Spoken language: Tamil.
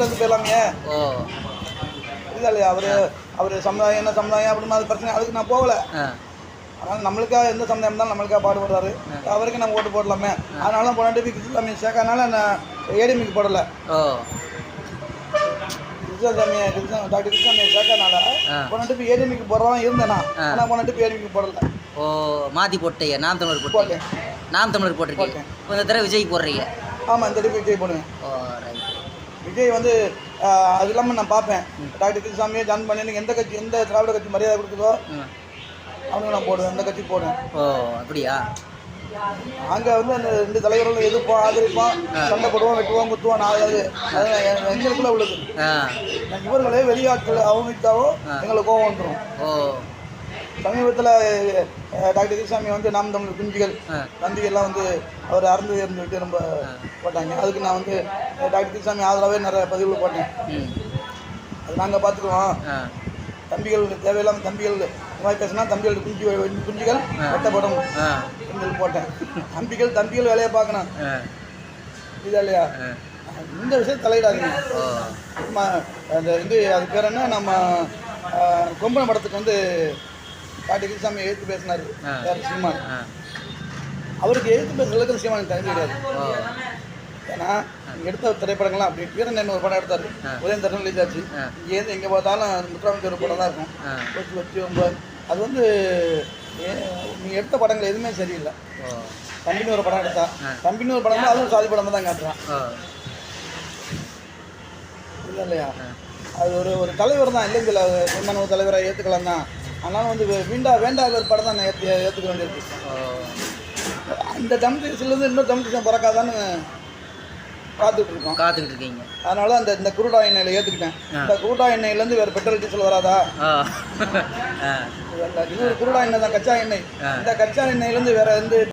இருந்து போயிடலாமே. ஓ. இல்லை இல்லையா? அவர் அவர் சமுதாயம் என்ன சமுதாயம் அப்படின்னு அது பிரச்சனை. அதுக்கு நான் போகல. அதனால் நம்மளுக்காக எந்த சமுதாயம் இருந்தாலும் நம்மளுக்காக பாடுபடுறாரு. அவருக்கு நம்ம ஓட்டு போடலாமே. அதனால தான் போனாட்டு கிருஷ்ணசாமி சேர்க்கறனால நான் ஏடிஎம்க்கு போடலை. ஓ. கிருஷ்ணசாமி கிருஷ்ண டாக்டர் கிருஷ்ணசாமி சேர்க்கறனால இப்போ ஏடிஎம்க்கு போடுறவன் இருந்தேன்? நான். ஆனால் போனாட்டு இப்போ ஏடிஎம்க்கு போடல. ஓ மாற்றி போட்டீங்க. நாம் தமிழர் போட்டேன். நாம் தமிழர். இப்போ இந்த தடவை விஜய் போடுறீங்க. ஆமாம் இந்த தடவை விஜய் போடுவேன். ஓ ரைட் விஜய் வந்து அது இல்லாமல் நான் பார்ப்பேன். டாக்டர் கிருஷ்ணசாமியை ஜாயின் பண்ணி எனக்கு எந்த கட்சி எந்த திராவிட கட்சி மரியாதை கொடுக்குதோ அவனுக்கு நான் போடுவேன். அந்த கட்சி போடுவேன். ஓ அப்படியா? அங்கே வந்து அந்த ரெண்டு தலைவர்களும் எதிர்ப்போம் ஆதரிப்போம் சண்டை போடுவோம் வெட்டுவோம் குத்துவோம் நான் அது எங்களுக்குள்ள உள்ளது. இவர்களே வெளியாட்கள் அவமதித்தாவோ எங்களுக்கு கோபம் வந்துடும் ஓ. சமீபத்தில் டாக்டர் கிருஷ்ணசாமி வந்து நாம் தமிழ் குஞ்சுகள் ஆ. தம்பிகள்லாம் வந்து அவர் அறந்து இருந்து விட்டு ரொம்ப போட்டாங்க. அதுக்கு நான் வந்து டாக்டர் கிருஷ்ணசாமி ஆதரவே நிறைய பதிவுகள் போட்டேன். அது நாங்கள் பார்த்துக்குவோம். தம்பிகள் தேவையில்லாம தம்பிகள் இந்த மாதிரி பேசினா தம்பிகள் குஞ்சு குஞ்சுகள் வெட்டப்படும் என்று போட்டேன். தம்பிகள் தம்பிகள் வேலையை பார்க்கணும். இதா இல்லையா? இந்த விஷயம் தலையிடாதீங்க. நம்ம அந்த இது அது பேர் என்ன? நம்ம கொம்பன் படத்துக்கு வந்து பாட்டி கிருஷ்ணசாமி எழுத்து பேசினார். யார் சீமான். அவருக்கு எழுத்து பேசுறதுக்கு சீமானுக்கு தகுதி கிடையாது. ஏன்னா எடுத்த திரைப்படங்கள்லாம் அப்படி வீரன் ஒரு படம் எடுத்தார். உதயம் தரம் ரிலீஸ் ஆச்சு. இங்கேருந்து எங்கே பார்த்தாலும் முத்துராமன் ஒரு படம் தான் இருக்கும். வச்சு வச்சு ரொம்ப அது வந்து நீங்கள் எடுத்த படங்கள் எதுவுமே சரியில்லை. தம்பின்னு ஒரு படம் எடுத்தா. தம்பின்னு ஒரு படம் அதுவும் சாதி படம் தான் காட்டுறான். இல்லை இல்லையா. அது ஒரு ஒரு தலைவர் தான். இல்லை சொன்ன ஒரு தலைவரை ஏற்றுக்கலாம் தான் ஆனாலும் வந்து வீண்டா வேண்டாத ஒரு படம் தான் நான் ஏற்று ஏற்றுக்க வேண்டியிருக்கு. ஓ அந்த தமிழ்லேருந்து இன்னொரு தமிழ் பிறக்காதான்னு பார்த்துட்டு இருக்கோம். காத்துக்கிட்டு இருக்கீங்க. அதனால அந்த இந்த குருடா எண்ணெயில் ஏற்றுக்கிட்டேன் இந்த குருடா எண்ணெயிலேருந்து வேறு பெட்ரோல் டீசல் வராதா? இது குருடா எண்ணெய் தான் கச்சா எண்ணெய். இந்த கச்சா எண்ணெயிலேருந்து வேற எந்த